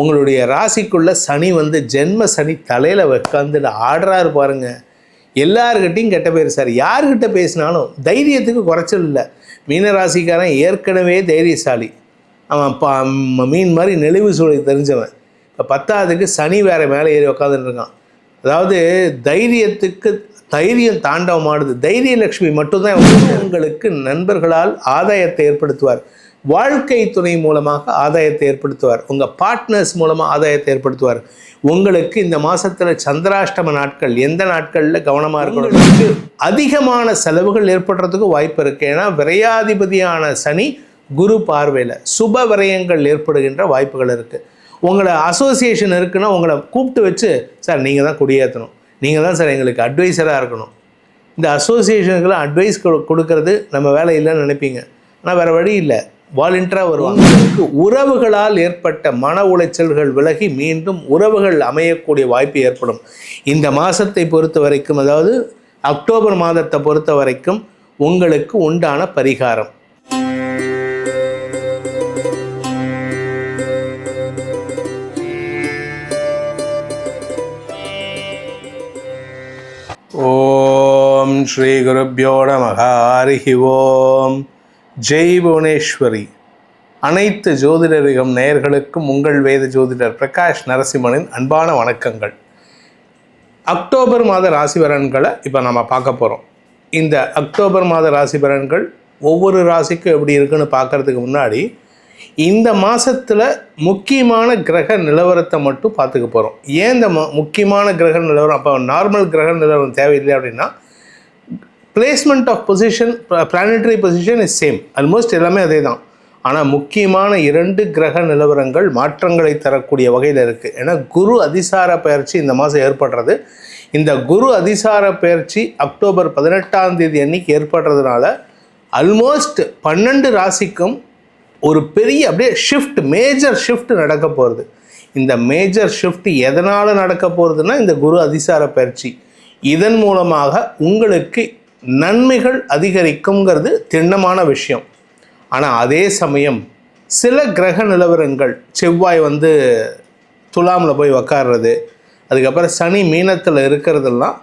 உங்களுடைய ராசிக்குள்ள சனி வந்து ஜென்ம சனி தலையில் உட்காந்துட்டு ஆடுறாரு பாருங்க. எல்லாருக்கிட்டையும் கெட்ட பேர் சார். யார்கிட்ட பேசினாலும் தைரியத்துக்கு குறைச்சல் இல்லை. மீன ராசிக்காரன் ஏற்கனவே தைரியசாலி. அவன் பா மீன் மாதிரி நெளிவு சூழல் தெரிஞ்சவன். இப்போ பத்தாவதுக்கு சனி வேற மேலே ஏறி உக்காந்துட்டுருக்கான் அதாவது தைரியத்துக்கு தைரியம் தாண்டவமானது தைரிய லட்சுமி மட்டும்தான் உங்களுக்கு நண்பர்களால் ஆதாயத்தை ஏற்படுத்துவார். வாழ்க்கை துணை மூலமாக ஆதாயத்தை ஏற்படுத்துவார். உங்கள் பார்ட்னர்ஸ் மூலமாக ஆதாயத்தை ஏற்படுத்துவார். உங்களுக்கு இந்த மாசத்துல சந்திராஷ்டம நாட்கள் எந்த நாட்களில் கவனமாக இருக்கணும்? அதிகமான செலவுகள் ஏற்படுறதுக்கு வாய்ப்பு இருக்கு. ஏன்னா விரையாதிபதியான சனி குரு பார்வையில் சுப விரயங்கள் ஏற்படுகின்ற வாய்ப்புகள் இருக்குது உங்களை அசோசியேஷன் இருக்குன்னா உங்களை கூப்பிட்டு வச்சு சார் நீங்கள் தான் குடியேற்றணும் நீங்கள் தான் சார் எங்களுக்கு அட்வைசராக இருக்கணும். இந்த அசோசியேஷனுக்கெல்லாம் அட்வைஸ் கொடுக்கறது நம்ம வேலை இல்லைன்னு நினைப்பீங்க. ஆனால் வேறு வழி இல்லை. வாலண்டியராக வருவாங்க. உங்களுக்கு உறவுகளால் ஏற்பட்ட மன உளைச்சல்கள் விலகி மீண்டும் உறவுகள் அமையக்கூடிய வாய்ப்பு ஏற்படும். இந்த மாதத்தை பொறுத்த வரைக்கும் அதாவது அக்டோபர் மாதத்தை பொறுத்த வரைக்கும் உங்களுக்கு உண்டான பரிகாரம். ஓம் ஸ்ரீ குருப்பியோ நமக ஹரிஹி ஓம். ஜெய் புவனேஸ்வரி. அனைத்து ஜோதிடரிகம் நேயர்களுக்கும் உங்கள் வேத ஜோதிடர் பிரகாஷ் நரசிம்மனின் அன்பான வணக்கங்கள். அக்டோபர் மாத ராசி பலன்களை இப்போ நம்ம பார்க்க போகிறோம் இந்த அக்டோபர் மாத ராசி பலன்கள் ஒவ்வொரு ராசிக்கும் எப்படி இருக்குன்னு பார்க்கறதுக்கு முன்னாடி இந்த மாதத்தில் முக்கியமான கிரக நிலவரத்தை மட்டும் பார்த்துக்க போகிறோம் ஏன் இந்த முக்கியமான கிரக நிலவரம்? அப்போ நார்மல் கிரக நிலவரம் தேவையில்லை அப்படின்னா placement of position planetary position is same almost எல்லாமே அதே தான் ஆனால் முக்கியமான இரண்டு கிரக நிலவரங்கள் மாற்றங்களை தரக்கூடிய வகையில் இருக்குது ஏன்னா குரு அதிசார பயிற்சி இந்த மாதம் ஏற்படுறது. இந்த குரு அதிசார பயிற்சி அக்டோபர் பதினெட்டாம் தேதி அன்னைக்கு ஏற்படுறதுனால அல்மோஸ்ட் பன்னெண்டு ராசிக்கும் ஒரு பெரிய அப்படியே ஷிஃப்ட் மேஜர் ஷிஃப்ட் நடக்க போகிறது இந்த மேஜர் ஷிஃப்ட் எதனால் நடக்க போகிறதுனா இந்த குரு அதிசார பயிற்சி. இதன் மூலமாக உங்களுக்கு நன்மைகள் அதிகரிக்குங்கிறது திண்ணமான விஷயம். ஆனால் அதே சமயம் சில கிரக நிலவரங்கள் செவ்வாய் வந்து துலாமில் போய் உக்காடுறது அதுக்கப்புறம் சனி மீனத்தில் இருக்கிறதெல்லாம்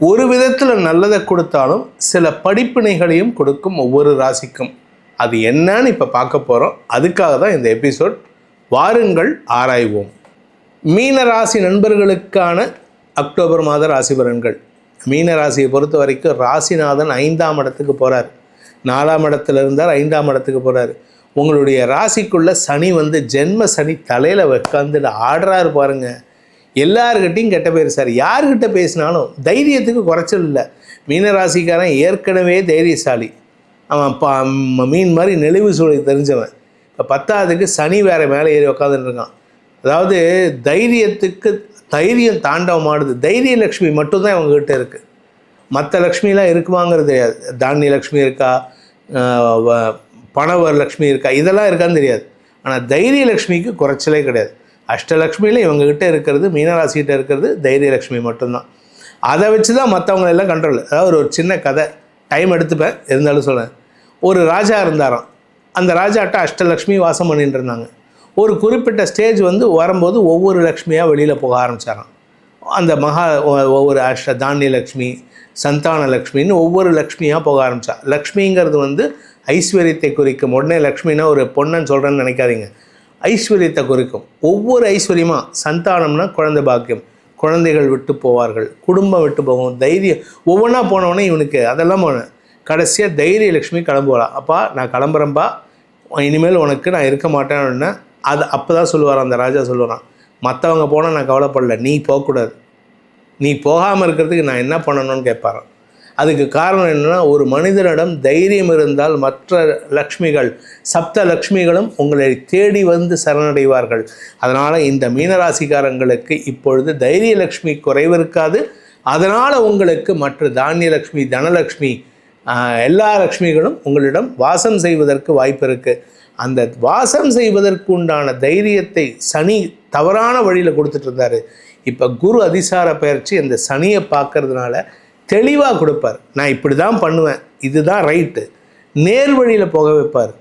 ஒரு விதத்தில் நல்லதை கொடுத்தாலும் சில படிப்பினைகளையும் கொடுக்கும் ஒவ்வொரு ராசிக்கும். அது என்னன்னு இப்போ பார்க்க போகிறோம் அதுக்காக தான் இந்த எபிசோட் வாருங்கள் ஆராய்வோம். மீன ராசி நண்பர்களுக்கான அக்டோபர் மாத ராசி பலன்கள். மீன ராசியை பொறுத்த வரைக்கும் ராசிநாதன் ஐந்தாம் இடத்துக்கு போகிறார் நாலாம் இடத்துல இருந்தார் ஐந்தாம் இடத்துக்கு போகிறார் உங்களுடைய ராசிக்குள்ளே சனி வந்து ஜென்ம சனி தலையில் உட்காந்துட்டு ஆடுறாரு பாருங்கள் எல்லார்கிட்டையும் கெட்ட பேர் சார். யார்கிட்ட பேசினாலும் தைரியத்துக்கு குறைச்சல் இல்லை. மீனராசிக்காரன் ஏற்கனவே தைரியசாலி. அவன் பா மீன் மாதிரி நெளிவு சூழல் தெரிஞ்சவன். இப்போ பத்தாவதுக்கு சனி வேற மேலே ஏறி உக்காந்துட்டு இருக்கான். அதாவது தைரியத்துக்கு தைரியம் தாண்டவமானது தைரிய லக்ஷ்மி மட்டும்தான் இவங்ககிட்ட இருக்குது மற்ற லக்ஷ்மிலாம் இருக்குமாங்கிறது தெரியாது. தானிய லக்ஷ்மி இருக்கா? வ- பணவர் லக்ஷ்மி இருக்கா? இதெல்லாம் இருக்கான்னு தெரியாது. ஆனால் தைரிய லக்ஷ்மிக்கு குறைச்சலே கிடையாது. அஷ்டலக்ஷ்மியில் இவங்ககிட்ட இருக்கிறது மீனராசிகிட்ட இருக்கிறது தைரிய லக்ஷ்மி மட்டும்தான். அதை வச்சு தான் மற்றவங்க எல்லாம் கண்ட்ரோல் அதாவது ஒரு சின்ன கதை. டைம் எடுத்துப்பேன். இருந்தாலும் சொல்கிறேன் ஒரு ராஜா இருந்தாராம். அந்த ராஜாட்ட அஷ்டலக்ஷ்மி வாசம் பண்ணிட்டு இருந்தாங்க. ஒரு குறிப்பிட்ட ஸ்டேஜ் வந்து வரும்போது ஒவ்வொரு லக்ஷ்மியாக வெளியில் போக ஆரம்பிச்சாராம் அந்த மகா ஒவ்வொரு அஷ்ட தானிய லக்ஷ்மி சந்தான லக்ஷ்மின்னு ஒவ்வொரு லக்ஷ்மியாக போக ஆரம்பிச்சா. லக்ஷ்மிங்கிறது வந்து ஐஸ்வர்யத்தை குறிக்கும். உடனே லக்ஷ்மினா ஒரு பொண்ணுன்னு சொல்கிறேன்னு நினைக்காதீங்க. ஐஸ்வர்யத்தை குறிக்கும். ஒவ்வொரு ஐஸ்வர்யமாக சந்தானம்னா குழந்தை பாக்கியம். குழந்தைகள் விட்டு போவார்கள். குடும்பம் விட்டு போகும். தைரியம். ஒவ்வொன்றா போனவொடனே இவனுக்கு அதெல்லாம் போனேன் கடைசியாக தைரிய லக்ஷ்மி கிளம்புவாளா. அப்பா நான் கிளம்புறேன்பா. இனிமேல் உனக்கு நான் இருக்க மாட்டேன்னு அது அப்போ தான் சொல்லுவார் அந்த ராஜா சொல்லுவான் மற்றவங்க போனால் நான் கவலைப்படல நீ போகக்கூடாது. நீ போகாமல் இருக்கிறதுக்கு நான் என்ன பண்ணணும்னு கேட்பாராம். அதுக்கு காரணம் என்னென்னா ஒரு மனிதனிடம் தைரியம் இருந்தால் மற்ற லக்ஷ்மிகள் சப்த லக்ஷ்மிகளும் உங்களை தேடி வந்து சரணடைவார்கள். அதனால் இந்த மீனராசிக்காரங்களுக்கு இப்பொழுது தைரிய லக்ஷ்மி குறைவு இருக்காது. அதனால் உங்களுக்கு மற்ற தானிய லக்ஷ்மி தனலக்ஷ்மி எல்லா லக்ஷ்மிகளும் உங்களிடம் வாசம் செய்வதற்கு வாய்ப்பு இருக்குது அந்த வாசம் செய்வதற்கு உண்டான தைரியத்தை சனி தவறான வழியில் கொடுத்துட்டு இருந்தாரு இப்போ குரு அதிசார பயிற்சி அந்த சனியை பார்க்கறதுனால தெளிவாக கொடுப்பார். நான் இப்படி தான் பண்ணுவேன் இதுதான் ரைட்டு. நேர் வழியில் போக வைப்பார்.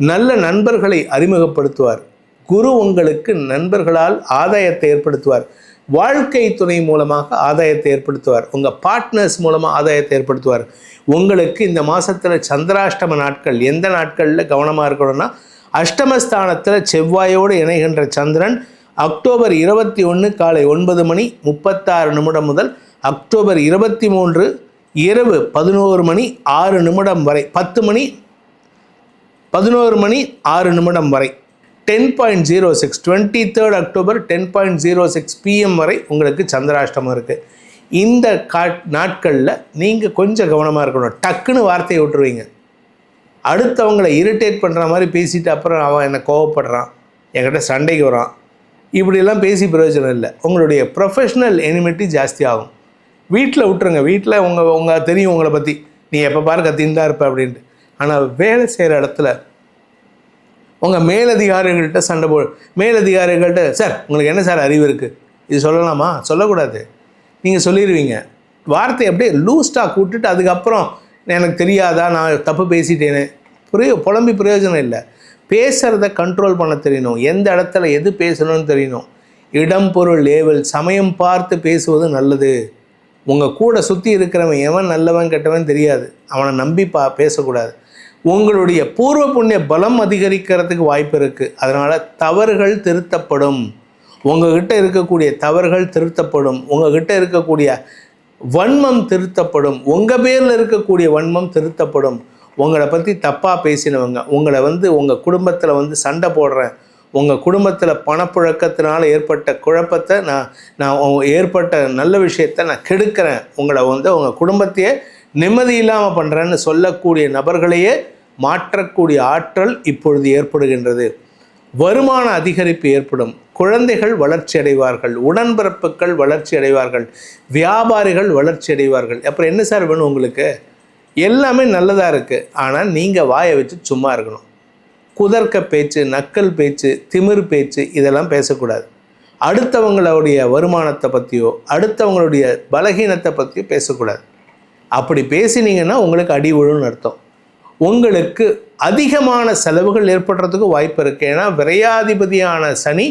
நல்ல நண்பர்களை அறிமுகப்படுத்துவார். குரு உங்களுக்கு நண்பர்களால் ஆதாயத்தை ஏற்படுத்துவார். வாழ்க்கை துணை மூலமாக ஆதாயத்தை ஏற்படுத்துவார். உங்கள் பார்ட்னர்ஸ் மூலமாக ஆதாயத்தை ஏற்படுத்துவார். உங்களுக்கு இந்த மாதத்தில் சந்திராஷ்டம நாட்கள் எந்த நாட்களில் கவனமாக இருக்கணும்னா அஷ்டமஸ்தானத்தில் செவ்வாயோடு இணைகின்ற சந்திரன் அக்டோபர் இருபத்தி ஒன்று காலை ஒன்பது மணி முப்பத்தாறு நிமிடம் முதல் அக்டோபர் இருபத்தி மூன்று இரவு பதினோரு மணி ஆறு நிமிடம் வரை பத்து மணி பதினோரு மணி ஆறு நிமிடம் வரை. Ten point zero six twenty third October ten point zero six PM வரை உங்களுக்கு சந்திராஷ்டமம் இருக்குது இந்த கா நாட்களில் நீங்கள் கொஞ்சம் கவனமாக இருக்கணும். டக்குன்னு வார்த்தையை விட்டுருவீங்க. அடுத்தவங்களை இரிட்டேட் பண்ணுற மாதிரி பேசிட்டு அப்புறம் அவன் என்னை கோவப்படுறான். என்கிட்ட சண்டைக்கு வரான். இப்படிலாம் பேசி பிரயோஜனம் இல்லை. உங்களுடைய ப்ரொஃபஷ்னல் எனிமிட்டி ஜாஸ்தி ஆகும் வீட்டில் விட்டுருங்க. வீட்டில் உங்கள் உங்கள் தெரியும் உங்களை பற்றி நீ எப்போ பாரு கத்தின்னு தான் இருப்ப அப்படின்ட்டு. ஆனால் வேலை செய்கிற இடத்துல உங்கள் மேலதிகாரிகள்கிட்ட சண்டை போ மேலதிகாரிகள்கிட்ட சார் உங்களுக்கு என்ன சார் அறிவு இருக்குது இது சொல்லலாமா? சொல்லக்கூடாது. நீங்கள் சொல்லிடுவீங்க வார்த்தை அப்படியே லூஸ்டாக கூட்டுட்டு அதுக்கப்புறம் எனக்கு தெரியாதா? நான் தப்பு பேசிட்டேனே. புரிய புலம்பி பிரயோஜனம் இல்லை. பேசுகிறத கண்ட்ரோல் பண்ண தெரியணும். எந்த இடத்துல எது பேசணும்னு தெரியணும். இடம் பொருள் லேவல் சமயம் பார்த்து பேசுவது நல்லது. உங்கள் கூட சுற்றி இருக்கிறவன் எவன் நல்லவன் கெட்டவன் தெரியாது. அவனை நம்பி பா பேசக்கூடாது. உங்களுடைய பூர்வ புண்ணிய பலம் அதிகரிக்கிறதுக்கு வாய்ப்பு இருக்குது அதனால் தவறுகள் திருத்தப்படும். உங்ககிட்ட இருக்கக்கூடிய தவறுகள் திருத்தப்படும். உங்ககிட்ட இருக்கக்கூடிய வன்மம் திருத்தப்படும். உங்கள் பேரில் இருக்கக்கூடிய வன்மம் திருத்தப்படும். உங்களை பற்றி தப்பாக பேசினவங்க உங்களை வந்து உங்கள் குடும்பத்தில் வந்து சண்டை போடுறேன். உங்கள் குடும்பத்தில் பணப்புழக்கத்தினால் ஏற்பட்ட குழப்பத்தை நான் நான் ஏற்பட்ட நல்ல விஷயத்தை நான் கெடுக்கிறேன். உங்களை வந்து உங்கள் குடும்பத்தையே நிம்மதி இல்லாமல் பண்ணுறேன்னு சொல்லக்கூடிய நபர்களையே மாற்றக்கூடிய ஆற்றல் இப்பொழுது ஏற்படுகின்றது. வருமான அதிகரிப்பு ஏற்படும். குழந்தைகள் வளர்ச்சி அடைவார்கள். உடன்பிறப்புகள் வளர்ச்சி அடைவார்கள். வியாபாரிகள் வளர்ச்சி அடைவார்கள். அப்புறம் என்ன சார் வேணும் உங்களுக்கு? எல்லாமே நல்லதாக இருக்குது ஆனால் நீங்கள் வாயை வச்சு சும்மா இருக்கணும். குதர்க்க பேச்சு நக்கல் பேச்சு திமிர் பேச்சு இதெல்லாம் பேசக்கூடாது. அடுத்தவங்களுடைய வருமானத்தை பற்றியோ அடுத்தவங்களுடைய பலகீனத்தை பற்றியோ பேசக்கூடாது. அப்படி பேசினீங்கன்னா உங்களுக்கு அடி விழுன்னு அர்த்தம். உங்களுக்கு அதிகமான செலவுகள் ஏற்படுறதுக்கு வாய்ப்பு இருக்குது ஏன்னா விரையாதிபதியான சனி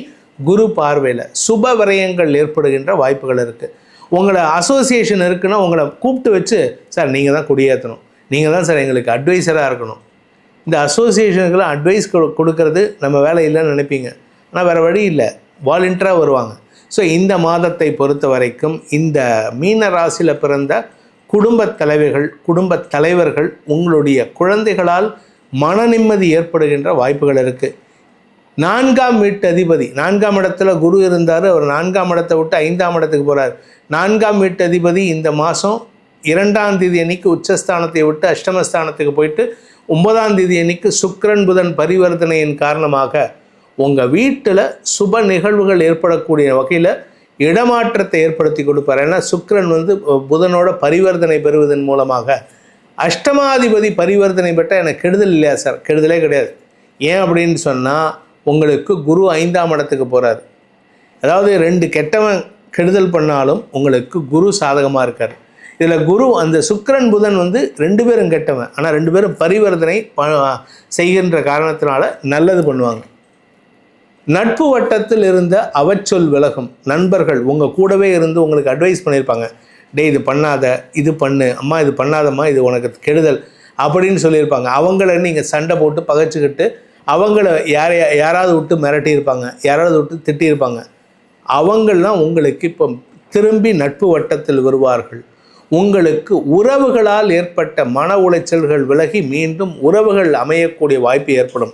குரு பார்வையில் சுப விரயங்கள் ஏற்படுகின்ற வாய்ப்புகள் இருக்குது உங்களை அசோசியேஷன் இருக்குன்னா உங்களை கூப்பிட்டு வச்சு சார் நீங்கள் தான் குடியேற்றணும் நீங்கள் தான் சார் எங்களுக்கு அட்வைஸராக இருக்கணும். இந்த அசோசியேஷனுக்கெல்லாம் அட்வைஸ் கொடுக்கறது நம்ம வேலை இல்லைன்னு நினைப்பீங்க. ஆனால் வேறு வழி இல்லை. வாலண்டியராக வருவாங்க. ஸோ இந்த மாதத்தை பொறுத்த வரைக்கும் இந்த மீன ராசியில் பிறந்த குடும்பத் தலைவர்கள் குடும்பத் தலைவர்கள் உங்களுடைய குழந்தைகளால் மன நிம்மதி ஏற்படுகின்ற வாய்ப்புகள் இருக்குது நான்காம் வீட்டு அதிபதி நான்காம் இடத்துல குரு இருந்தார் அவர் நான்காம் இடத்தை விட்டு ஐந்தாம் இடத்துக்கு போகிறார் நான்காம் வீட்டு அதிபதி இந்த மாதம் இரண்டாம் தேதி அன்னைக்கு உச்சஸ்தானத்தை விட்டு அஷ்டமஸ்தானத்துக்கு போயிட்டு ஒன்பதாம் தேதி அன்னைக்கு சுக்கரன் புதன் பரிவர்த்தனையின் காரணமாக உங்கள் வீட்டில் சுப நிகழ்வுகள் ஏற்படக்கூடிய வகையில் இடமாற்றத்தை ஏற்படுத்தி கொடுப்பார். ஏன்னா சுக்கரன் வந்து புதனோட பரிவர்த்தனை பெறுவதன் மூலமாக அஷ்டமாதிபதி பரிவர்த்தனை பெற்ற எனக்கு கெடுதல் இல்லையா சார்? கெடுதலே கிடையாது. ஏன் அப்படின்னு சொன்னால் உங்களுக்கு குரு ஐந்தாம் இடத்துக்கு போகிறார் அதாவது ரெண்டு கெட்டவன் கெடுதல் பண்ணாலும் உங்களுக்கு குரு சாதகமாக இருக்கார். இதில் குரு அந்த சுக்கரன் புதன் வந்து ரெண்டு பேரும் கெட்டவன். ஆனால் ரெண்டு பேரும் பரிவர்த்தனை செய்கின்ற காரணத்தினால நல்லது பண்ணுவாங்க. நட்பு வட்டத்தில் இருந்த அவச்சொல் விலகும். நண்பர்கள் உங்கள் கூடவே இருந்து உங்களுக்கு அட்வைஸ் பண்ணியிருப்பாங்க டே இது பண்ணாத இது பண்ணு அம்மா இது பண்ணாதம்மா இது உனக்கு கெடுதல் அப்படின்னு சொல்லியிருப்பாங்க. அவங்கள நீங்கள் சண்டை போட்டு பகைச்சிக்கிட்டு அவங்கள யாரை யாராவது விட்டு மிரட்டியிருப்பாங்க யாராவது விட்டு திட்டியிருப்பாங்க. அவங்களாம் உங்களுக்கு இப்போ திரும்பி நட்பு வட்டத்தில் வருவார்கள். உங்களுக்கு உறவுகளால் ஏற்பட்ட மன உளைச்சல்கள் விலகி மீண்டும் உறவுகள் அமையக்கூடிய வாய்ப்பு ஏற்படும்.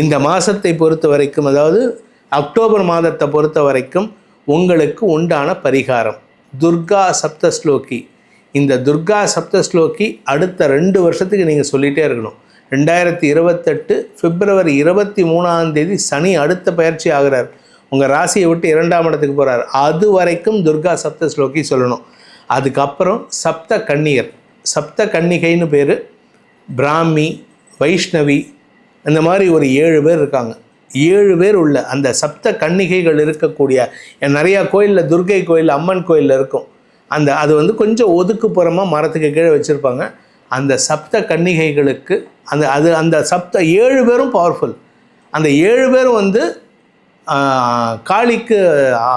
இந்த மாதத்தை பொறுத்த வரைக்கும் அதாவது அக்டோபர் மாதத்தை பொறுத்த வரைக்கும் உங்களுக்கு உண்டான பரிகாரம் துர்கா சப்தஸ்லோகி. இந்த துர்கா சப்தஸ்லோகி அடுத்த ரெண்டு வருஷத்துக்கு நீங்கள் சொல்லிகிட்டே இருக்கணும். ரெண்டாயிரத்தி இருபத்தெட்டு பிப்ரவரி இருபத்தி மூணாம் தேதி சனி அடுத்த பயிற்சி ஆகிறார். உங்கள் ராசியை விட்டு இரண்டாம் இடத்துக்கு போகிறார் அது வரைக்கும் துர்கா சப்த ஸ்லோகி சொல்லணும். அதுக்கப்புறம் சப்த கன்னியர். சப்த கன்னிகைன்னு பேர் பிராமி வைஷ்ணவி இந்த மாதிரி ஒரு ஏழு பேர் இருக்காங்க. ஏழு பேர் உள்ள அந்த சப்த கன்னிகைகள் இருக்கக்கூடிய நிறையா கோயிலில் துர்கை கோயில் அம்மன் கோயிலில் இருக்கும். அந்த அது வந்து கொஞ்சம் ஒதுக்குப்புறமாக மரத்துக்கு கீழே வச்சுருப்பாங்க. அந்த சப்த கன்னிகைகளுக்கு அந்த அது அந்த சப்த ஏழு பேரும் பவர்ஃபுல் அந்த ஏழு பேரும் வந்து காளிக்கு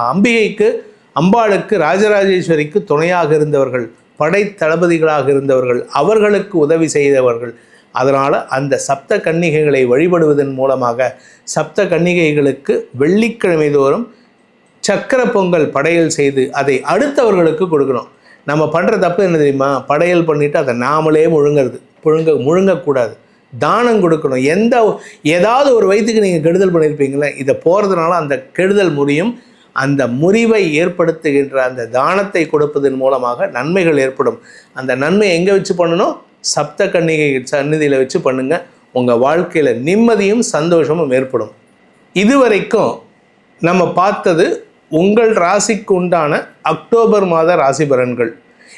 அம்பிகைக்கு அம்பாளுக்கு ராஜராஜேஸ்வரிக்கு துணையாக இருந்தவர்கள் படை தளபதிகளாக இருந்தவர்கள் அவர்களுக்கு உதவி செய்தவர்கள். அதனால் அந்த சப்த கன்னிகைகளை வழிபடுவதன் மூலமாக சப்த கன்னிகைகளுக்கு வெள்ளிக்கிழமை தோறும் சக்கர பொங்கல் படையல் செய்து அதை அடுத்தவர்களுக்கு கொடுக்கணும். நம்ம பண்ணுற தப்பு என்ன தெரியுமா? படையல் பண்ணிவிட்டு அதை நாமளே முழுங்கிறது முழுங்க முழுங்கக்கூடாது. தானம் கொடுக்கணும். எந்த ஏதாவது ஒரு வயிற்றுக்கு நீங்கள் கெடுதல் பண்ணியிருப்பீங்களே இதை போகிறதுனால அந்த கெடுதல் முடியும் அந்த முறிவை ஏற்படுத்துகின்ற அந்த தானத்தை கொடுப்பதன் மூலமாக நன்மைகள் ஏற்படும். அந்த நன்மை எங்கே வச்சு பண்ணணும்? சப்த கன்னிகை சந்நிதியில் வச்சு பண்ணுங்க. உங்கள் வாழ்க்கையில் நிம்மதியும் சந்தோஷமும் ஏற்படும். இதுவரைக்கும் நம்ம பார்த்தது உங்கள் ராசிக்கு உண்டான அக்டோபர் மாத ராசி பலன்கள்.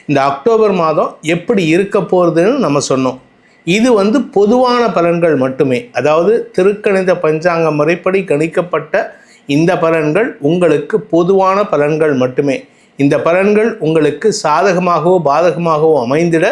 இந்த அக்டோபர் மாதம் எப்படி இருக்க போகிறதுன்னு நம்ம சொன்னோம். இது வந்து பொதுவான பலன்கள் மட்டுமே. அதாவது திருக்கணித பஞ்சாங்க முறைப்படி கணிக்கப்பட்ட இந்த பலன்கள் உங்களுக்கு பொதுவான பலன்கள் மட்டுமே. இந்த பலன்கள் உங்களுக்கு சாதகமாகவோ பாதகமாகவோ அமைந்திட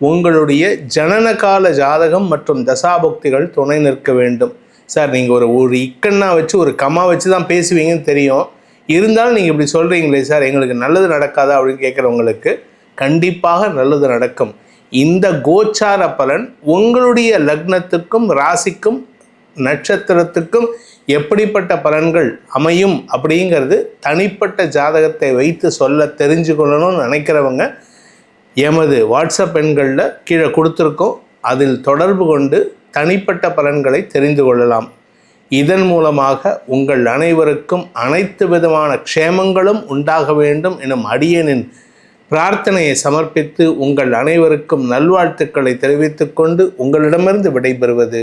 உங்களுடைய ஜனனகால ஜாதகம் மற்றும் தசாபக்திகள் துணை நிற்க வேண்டும். சார் நீங்கள் ஒரு ஒரு இக்கண்ணா வச்சு ஒரு கம்மா வச்சு தான் பேசுவீங்கன்னு தெரியும். இருந்தாலும் நீங்கள் இப்படி சொல்கிறீங்களே சார் எங்களுக்கு நல்லது நடக்காதா அப்படின்னு கேட்குறவங்களுக்கு கண்டிப்பாக நல்லது நடக்கும். இந்த கோச்சார பலன் உங்களுடைய லக்னத்துக்கும் ராசிக்கும் நட்சத்திரத்துக்கும் எப்படிப்பட்ட பலன்கள் அமையும் அப்படிங்கிறது தனிப்பட்ட ஜாதகத்தை வைத்து சொல்ல தெரிஞ்சு கொள்ளணும்னு நினைக்கிறவங்க எமது வாட்ஸ்அப் எண்களில் கீழே கொடுத்துருக்கோம். அதில் தொடர்பு கொண்டு தனிப்பட்ட பலன்களை தெரிந்து கொள்ளலாம். இதன் மூலமாக உங்கள் அனைவருக்கும் அனைத்து விதமான க்ஷேமங்களும் உண்டாக வேண்டும் எனும் அடியனின் பிரார்த்தனையை சமர்ப்பித்து உங்கள் அனைவருக்கும் நல்வாழ்த்துக்களை தெரிவித்துக்கொண்டு உங்களிடமிருந்து விடைபெறுவது